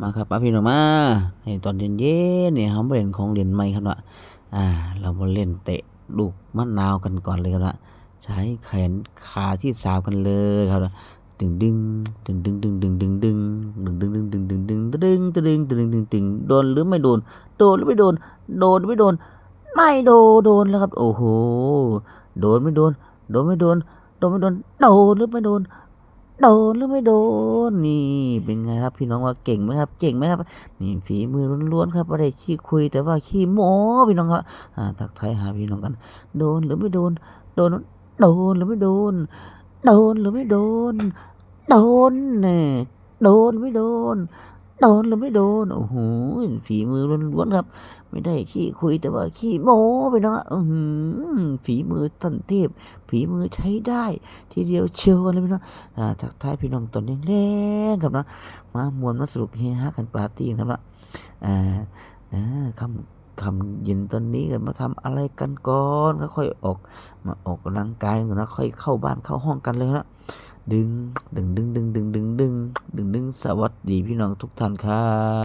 มาครับมาพี่น้องมาให้ตอนเย็นๆเนี่ยเขาเล่นของเล่นใหม่ครับว่าอ่า เรามาเล่นเตะลูกมะนาวกันก่อนเลยครับว่าใช้แขนขาที่สาวกันเลยครับว่าดึงดึงดึงดึงดึงดึงดึงดึงดึงดึงดึงดึงดึงดึงดึงดึงดึงดึงดึงโดนหรือไม่โดน โดนหรือไม่โดน โดนหรือไม่โดน ไม่โดนโดนแล้วครับ โอ้โห โดนไม่โดน โดนไม่โดน โดนไม่โดน โดนหรือไม่โดน โดนหรือไม่โดนนี่ นไงครับ พี่น้องว่าเก่งไหมครับ เก่งไหมครับนี่ฝีมือล้วนๆครับไม่ได้ขี้คุย แต่ว่าขี้โม้พี่น้องครับอ่าทักทายหาพี่น้องกัน โดนหรือไม่โดน โดนโดนหรือไม่โดน โดนหรือไม่โดน โดนเน่โดนไม่โดน โดนหรือไม่โดนโอ้โหฝีมือล้วนๆครับ ไม่ได้ขี้คุยแต่ว่าขี้โม้พี่น้องอะอื้อหือฝีมือตันเทพฝีมือใช้ได้ ทีเดียวเชียวกันเลยพี่น้องอ่าทักทายพี่น้องตอนแรงๆครับเนาะมามวนมาสนุกเฮฮากันปาร์ตี้ครับนะอ่านะคำคำเย็นตอนนี้กันมาทำอะไรกันก่อนค่อยออก มาออกกำลังกายกันนะค่อยเข้าบ้านเข้าห้องกันเลยนะดึงดึงดึงดึงดึงดึงดึงดึง สวัสดีพี่น้องทุกท่านครับ